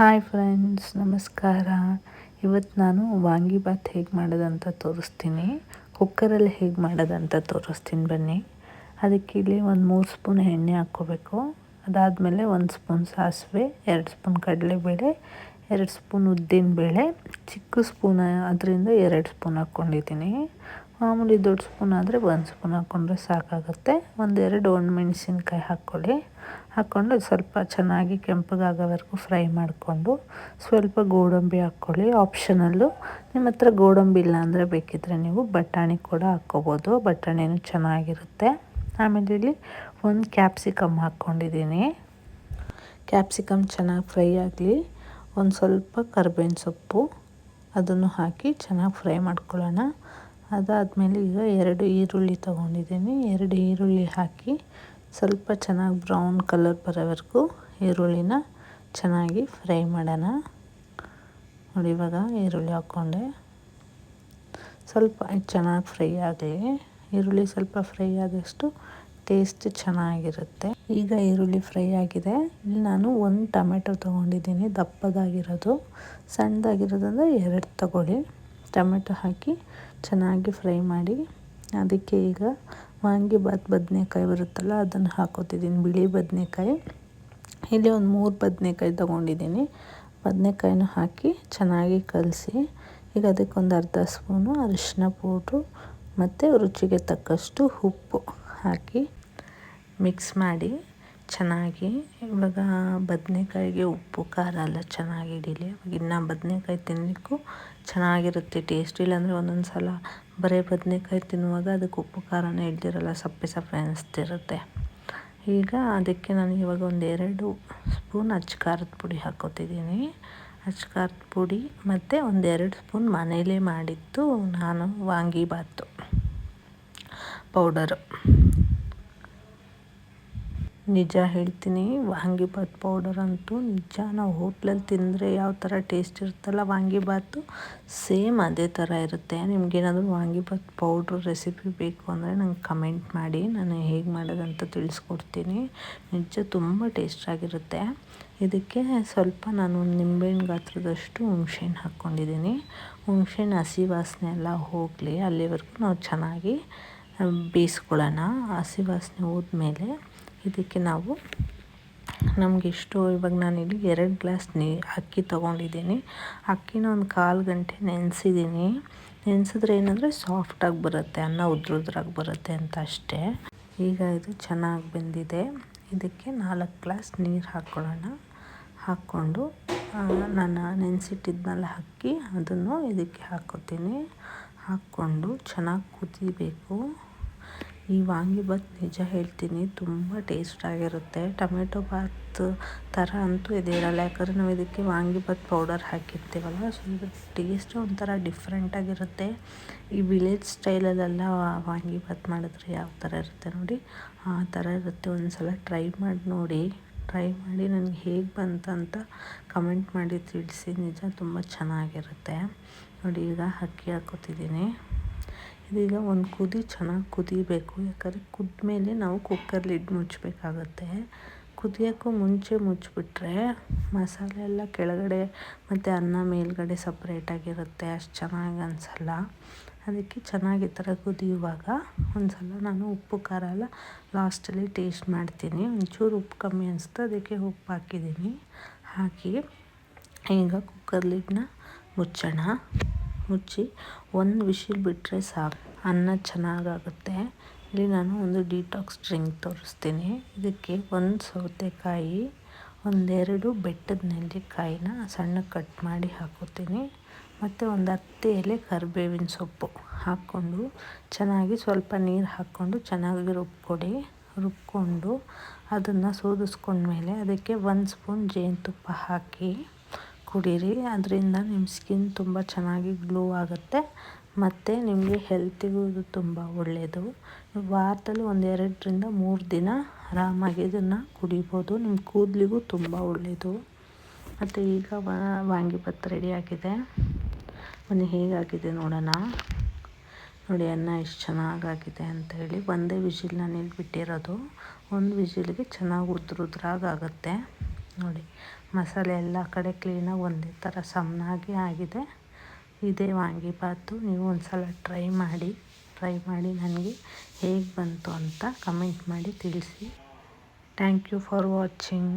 Hi friends ನಮಸ್ಕಾರ. ಇವತ್ತು ನಾನು ವಾಂಗಿಬಾತ್ ಹೇಗೆ ಮಾಡೋದಂತ ತೋರಿಸ್ತೀನಿ. ಕುಕ್ಕರಲ್ಲಿ ಹೇಗೆ ಮಾಡೋದಂತ ತೋರಿಸ್ತೀನಿ ಬನ್ನಿ. ಅದಕ್ಕೆ ಇಲ್ಲಿ ಒಂದು ಮೂರು ಸ್ಪೂನ್ ಎಣ್ಣೆ ಹಾಕ್ಕೋಬೇಕು. ಅದಾದಮೇಲೆ ಒಂದು ಸ್ಪೂನ್ ಸಾಸಿವೆ, ಎರಡು ಸ್ಪೂನ್ ಕಡಲೆಬೇಳೆ, ಎರಡು ಸ್ಪೂನ್ ಉದ್ದಿನ ಬೇಳೆ ಚಿಕ್ಕ ಸ್ಪೂನ್ ಅದರಿಂದ ಎರಡು ಸ್ಪೂನ್ ಹಾಕ್ಕೊಂಡಿದ್ದೀನಿ. ಮಾಮೂಲಿ ದೊಡ್ಡ ಸ್ಪೂನ್ ಆದರೆ ಒಂದು ಸ್ಪೂನ್ ಹಾಕ್ಕೊಂಡ್ರೆ ಸಾಕಾಗುತ್ತೆ. ಒಂದೆರಡು ಒಣಮೆಣ್ಸಿನ್ಕಾಯಿ ಹಾಕ್ಕೊಳ್ಳಿ. ಹಾಕ್ಕೊಂಡು ಸ್ವಲ್ಪ ಚೆನ್ನಾಗಿ ಕೆಂಪಗಾಗೋವರೆಗೂ ಫ್ರೈ ಮಾಡಿಕೊಂಡು ಸ್ವಲ್ಪ ಗೋಡಂಬಿ ಹಾಕ್ಕೊಳ್ಳಿ. ಆಪ್ಷನಲ್ಲು ನಿಮ್ಮ ಹತ್ರ ಗೋಡಂಬಿ ಇಲ್ಲ ಅಂದರೆ ಬೇಕಿದ್ದರೆ ನೀವು ಬಟಾಣಿ ಕೂಡ ಹಾಕ್ಕೋಬೋದು. ಬಟಾಣಿನೂ ಚೆನ್ನಾಗಿರುತ್ತೆ. ಆಮೇಲೆ ಇಲ್ಲಿ ಒಂದು ಕ್ಯಾಪ್ಸಿಕಮ್ ಹಾಕ್ಕೊಂಡಿದ್ದೀನಿ. ಕ್ಯಾಪ್ಸಿಕಮ್ ಚೆನ್ನಾಗಿ ಫ್ರೈ ಆಗಲಿ. ಒಂದು ಸ್ವಲ್ಪ ಕರ್ಬೇವಿನ ಸೊಪ್ಪು ಅದನ್ನು ಹಾಕಿ ಚೆನ್ನಾಗಿ ಫ್ರೈ ಮಾಡ್ಕೊಳ್ಳೋಣ. ಅದಾದಮೇಲೆ ಈಗ ಎರಡು ಈರುಳ್ಳಿ ತೊಗೊಂಡಿದ್ದೀನಿ. ಎರಡು ಈರುಳ್ಳಿ ಹಾಕಿ ಸ್ವಲ್ಪ ಚೆನ್ನಾಗಿ ಬ್ರೌನ್ ಕಲರ್ ಬರೋವರೆಗೂ ಈರುಳ್ಳಿನ ಚೆನ್ನಾಗಿ ಫ್ರೈ ಮಾಡೋಣ. ನೋಡಿ, ಇವಾಗ ಈರುಳ್ಳಿ ಹಾಕ್ಕೊಂಡೆ. ಸ್ವಲ್ಪ ಚೆನ್ನಾಗಿ ಫ್ರೈ ಆಗಲಿ. ಈರುಳ್ಳಿ ಸ್ವಲ್ಪ ಫ್ರೈ ಆದಷ್ಟು ಟೇಸ್ಟ್ ಚೆನ್ನಾಗಿರುತ್ತೆ. ಈಗ ಈರುಳ್ಳಿ ಫ್ರೈ ಆಗಿದೆ. ಇಲ್ಲಿ ನಾನು ಒಂದು ಟೊಮೆಟೊ ತೊಗೊಂಡಿದ್ದೀನಿ. ದಪ್ಪದಾಗಿರೋದು. ಸಣ್ಣದಾಗಿರೋದಂದ್ರೆ ಎರಡು ತಗೊಳ್ಳಿ. ಟೊಮೆಟೊ ಹಾಕಿ ಚೆನ್ನಾಗಿ ಫ್ರೈ ಮಾಡಿ. ಅದಕ್ಕೆ ಈಗ ವಾಂಗಿಬಾತ್ ಬದನೆಕಾಯಿ ಬರುತ್ತಲ್ಲ, ಅದನ್ನು ಹಾಕೋತಿದ್ದೀನಿ. ಬಿಳಿ ಬದನೆಕಾಯಿ. ಇಲ್ಲಿ ಒಂದು ಮೂರು ಬದನೆಕಾಯಿ ತೊಗೊಂಡಿದ್ದೀನಿ. ಬದನೆಕಾಯಿನ ಹಾಕಿ ಚೆನ್ನಾಗಿ ಕಲಸಿ, ಈಗ ಅದಕ್ಕೊಂದು ಅರ್ಧ ಸ್ಪೂನು ಅರಿಶಿನ ಪೌಡ್ರು ಮತ್ತು ರುಚಿಗೆ ತಕ್ಕಷ್ಟು ಉಪ್ಪು ಹಾಕಿ ಮಿಕ್ಸ್ ಮಾಡಿ. ಚೆನ್ನಾಗಿ. ಇವಾಗ ಬದನೆಕಾಯಿಗೆ ಉಪ್ಪು, ಖಾರ ಎಲ್ಲ ಚೆನ್ನಾಗಿ ಹಿಡೀಲಿ ಇನ್ನು ಬದನೆಕಾಯಿ ತಿನ್ನಲಿಕ್ಕೂ ಚೆನ್ನಾಗಿರುತ್ತೆ ಟೇಸ್ಟ್ ಇಲ್ಲಾಂದರೆ ಒಂದೊಂದು ಸಲ. ಬರೀ ಬದನೆಕಾಯಿ ತಿನ್ನುವಾಗ ಅದಕ್ಕೆ ಉಪ್ಪು, ಖಾರನೇ ಹಿಡ್ದಿರಲ್ಲ ಸಪ್ಪೆ ಸಪ್ಪೆ ಅನಿಸ್ತಿರುತ್ತೆ. ಈಗ ಅದಕ್ಕೆ ನಾನು ಇವಾಗ ಒಂದು ಎರಡು ಸ್ಪೂನ್ ಅಚ್ಚ ಖಾರದ ಪುಡಿ ಹಾಕೋತಿದ್ದೀನಿ. ಅಚ್ಚ ಖಾರದ ಪುಡಿ ಮತ್ತು ಒಂದೆರಡು ಸ್ಪೂನ್ ಮನೇಲೇ ಮಾಡಿದ್ದು ನಾನು ವಾಂಗಿಬಾತು ಪೌಡರು. ನಿಜ ಹೇಳ್ತೀನಿ ವಾಂಗಿಬಾತ್ ಪೌಡರ್ ಅಂತೂ ನಿಜ. ನಾವು ಹೋಟ್ಲಲ್ಲಿ ತಿಂದರೆ ಯಾವ ಥರ ಟೇಸ್ಟ್ ಇರುತ್ತಲ್ಲ ವಾಂಗಿಬಾತು ಸೇಮ್ ಅದೇ ಥರ ಇರುತ್ತೆ. ನಿಮಗೇನಾದರೂ ವಾಂಗಿಬಾತ್ ಪೌಡ್ರ್ ರೆಸಿಪಿ ಬೇಕು ಅಂದರೆ ನಂಗೆ ಕಮೆಂಟ್ ಮಾಡಿ, ನಾನು ಹೇಗೆ ಮಾಡೋದಂತ ತಿಳಿಸ್ಕೊಡ್ತೀನಿ. ನಿಜ ತುಂಬ ಟೇಸ್ಟಾಗಿರುತ್ತೆ ಇದಕ್ಕೆ ಸ್ವಲ್ಪ ನಾನು ನಿಂಬೆಹಣ್ಣು ಗಾತ್ರದಷ್ಟು ಹುಣ್ಸೆಹಣ್ಣು ಹಾಕ್ಕೊಂಡಿದ್ದೀನಿ. ಹುಣ್ಸೆಹಣ್ಣು ಹಸಿ ವಾಸನೆ ಎಲ್ಲ ಹೋಗಲಿ, ಅಲ್ಲಿವರೆಗೂ ನಾವು ಚೆನ್ನಾಗಿ ಬೇಯಿಸ್ಕೊಳ್ಳೋಣ. ಹಸಿ ವಾಸನೆ ಹೋದ್ಮೇಲೆ ಇದಕ್ಕೆ ನಾವು ನಮಗೆ ಇಷ್ಟು ಇವಾಗ ಇಲ್ಲಿ ಎರಡು ಗ್ಲಾಸ್ ನೀ ಅಕ್ಕಿ ತೊಗೊಂಡಿದ್ದೀನಿ. ಅಕ್ಕಿನ ಒಂದು ಕಾಲು ಗಂಟೆ ನೆನೆಸಿದ್ದೀನಿ. ನೆನೆಸಿದ್ರೆ ಏನಂದರೆ ಸಾಫ್ಟಾಗಿ ಬರುತ್ತೆ, ಅನ್ನ ಉದ್ರುದ್ರಾಗಿ ಬರುತ್ತೆ ಅಂತ ಅಷ್ಟೇ. ಈಗ ಇದು ಚೆನ್ನಾಗಿ ಬೆಂದಿದೆ. ಇದಕ್ಕೆ ನಾಲ್ಕು ಗ್ಲಾಸ್ ನೀರು ಹಾಕ್ಕೊಳ್ಳೋಣ ಹಾಕ್ಕೊಂಡು ನಾನು ನೆನೆಸಿಟ್ಟಿದ್ಮೇಲೆ ಅಕ್ಕಿ, ಅದನ್ನು ಇದಕ್ಕೆ ಹಾಕ್ಕೊತೀನಿ ಹಾಕ್ಕೊಂಡು ಚೆನ್ನಾಗಿ ಕುದಿಬೇಕು. ಈ ವಾಂಗಿಬಾತ್ ನಿಜ ಹೇಳ್ತೀನಿ, ತುಂಬ ಟೇಸ್ಟಾಗಿರುತ್ತೆ ಟೊಮೆಟೊ ಬಾತ್ ಥರ ಅಂತೂ ಇದೇ ಇರಲ್ಲ, ಯಾಕಂದರೆ ನಾವು ಇದಕ್ಕೆ ವಾಂಗಿಬಾತ್ ಪೌಡರ್ ಹಾಕಿರ್ತೀವಲ್ಲ ಸೊ ಇದು ಟೇಸ್ಟ್ ಒಂಥರ ಡಿಫ್ರೆಂಟಾಗಿರುತ್ತೆ ಈ ವಿಲೇಜ್ ಸ್ಟೈಲಲ್ಲೆಲ್ಲ ವಾಂಗಿಬಾತ್ ಮಾಡಿದ್ರೆ ಯಾವ ಥರ ಇರುತ್ತೆ ನೋಡಿ, ಆ ಥರ ಇರುತ್ತೆ. ಒಂದು ಸಲ ಟ್ರೈ ಮಾಡಿ ನೋಡಿ ಟ್ರೈ ಮಾಡಿ ನನಗೆ ಹೇಗೆ ಬಂತಂತ ಕಮೆಂಟ್ ಮಾಡಿ ತಿಳಿಸಿ, ನಿಜ ತುಂಬ ಚೆನ್ನಾಗಿರುತ್ತೆ. ನೋಡಿ ಈಗ ಅಕ್ಕಿ ಹಾಕೋತಿದ್ದೀನಿ. ಇದೀಗ ಒಂದು ಕುದಿ ಚೆನ್ನಾಗಿ ಕುದಿಬೇಕು. ಯಾಕಂದರೆ ಕುದ್ದ ಮೇಲೆ ನಾವು ಕುಕ್ಕರ್ ಲಿಡ್ ಮುಚ್ಚಬೇಕಾಗತ್ತೆ ಕುದಿಯೋಕ್ಕೂ ಮುಂಚೆ ಮುಚ್ಚಿಬಿಟ್ರೆ ಮಸಾಲೆ ಎಲ್ಲ ಕೆಳಗಡೆ ಮತ್ತು ಅನ್ನ ಮೇಲ್ಗಡೆ ಸಪ್ರೇಟಾಗಿರುತ್ತೆ ಅಷ್ಟು ಚೆನ್ನಾಗಿ ಅನಿಸಲ್ಲ. ಅದಕ್ಕೆ ಚೆನ್ನಾಗಿ ಈ ಥರ ಕುದಿಯುವಾಗ ಒಂದು ಸಲ ನಾನು ಉಪ್ಪು, ಖಾರ ಎಲ್ಲ ಲಾಸ್ಟಲ್ಲಿ ಟೇಸ್ಟ್ ಮಾಡ್ತೀನಿ. ಒಂಚೂರು ಉಪ್ಪು ಕಮ್ಮಿ ಅನಿಸ್ತು ಅದಕ್ಕೆ ಉಪ್ಪು ಹಾಕಿದ್ದೀನಿ. ಹಾಕಿ ಈಗ ಕುಕ್ಕರ್ ಲಿಡ್ನ ಮುಚ್ಚೋಣ. ಮುಚ್ಚಿ ಒಂದು ವಿಶಿಲ್ ಬಿಟ್ಟರೆ ಸಾಕು. ಅನ್ನ ಚೆನ್ನಾಗಾಗುತ್ತೆ. ಇಲ್ಲಿ ನಾನು ಒಂದು ಡಿಟಾಕ್ಸ್ ಡ್ರಿಂಕ್ ತೋರಿಸ್ತೀನಿ. ಇದಕ್ಕೆ ಒಂದು ಸೌತೆಕಾಯಿ, ಒಂದೆರಡು ಬೆಟ್ಟದ ನೆಲ್ಲಿಕಾಯಿನ ಸಣ್ಣ ಕಟ್ ಮಾಡಿ ಹಾಕೋತೀನಿ. ಮತ್ತು ಒಂದು ಹತ್ತು ಎಲೆ ಕರಿಬೇವಿನ ಸೊಪ್ಪು ಹಾಕ್ಕೊಂಡು ಚೆನ್ನಾಗಿ ಸ್ವಲ್ಪ ನೀರು ಹಾಕ್ಕೊಂಡು ಚೆನ್ನಾಗಿ ರುಬ್ಕೊಡಿ. ರುಬ್ಕೊಂಡು ಅದನ್ನು ಸೋದಿಸ್ಕೊಂಡ್ಮೇಲೆ ಅದಕ್ಕೆ ಒಂದು ಸ್ಪೂನ್ ಜೇನುತುಪ್ಪ ಹಾಕಿ ಕುಡೀರಿ, ಅದರಿಂದ ನಿಮ್ಮ ಸ್ಕಿನ್ ತುಂಬ ಚೆನ್ನಾಗಿ ಗ್ಲೋ ಆಗುತ್ತೆ. ಮತ್ತು ನಿಮಗೆ ಹೆಲ್ತಿಗೂ ಇದು ತುಂಬ ಒಳ್ಳೆಯದು ವಾರದಲ್ಲಿ ಒಂದು ಎರಡರಿಂದ ಮೂರು ದಿನ ಆರಾಮಾಗಿ ಇದನ್ನು ಕುಡಿಬೋದು. ನಿಮ್ಮ ಕೂದಲಿಗೂ ತುಂಬ ಒಳ್ಳೆಯದು ಮತ್ತು ಈಗ ವಾಂಗಿಭಾತ್ ರೆಡಿಯಾಗಿದೆ ಒಂದು ಹೇಗಾಗಿದೆ ನೋಡೋಣ. ನೋಡಿ, ಅನ್ನ ಎಷ್ಟು ಚೆನ್ನಾಗಾಗಿದೆ ಅಂತ ಹೇಳಿ. ಒಂದೇ ವಿಜಿಲ್ ನಾನು ಇಲ್ಲಿ ಬಿಟ್ಟಿರೋದು. ಒಂದು ವಿಜಿಲ್ಗೆ ಚೆನ್ನಾಗಿ ಉದ್ರುದ್ರಾಗುತ್ತೆ ನೋಡಿ, ಮಸಾಲೆ ಎಲ್ಲ ಕಡೆ ಕ್ಲೀನಾಗಿ ಒಂದೇ ಥರ ಸಮನಾಗಿ ಆಗಿದೆ. ಇದೇ ವಾಂಗಿಬಾತು ನೀವು ಒಂದು ಸಲ ಟ್ರೈ ಮಾಡಿ ಟ್ರೈ ಮಾಡಿ ನನಗೆ ಹೇಗೆ ಬಂತು ಅಂತ ಕಮೆಂಟ್ ಮಾಡಿ ತಿಳಿಸಿ. Thank you for watching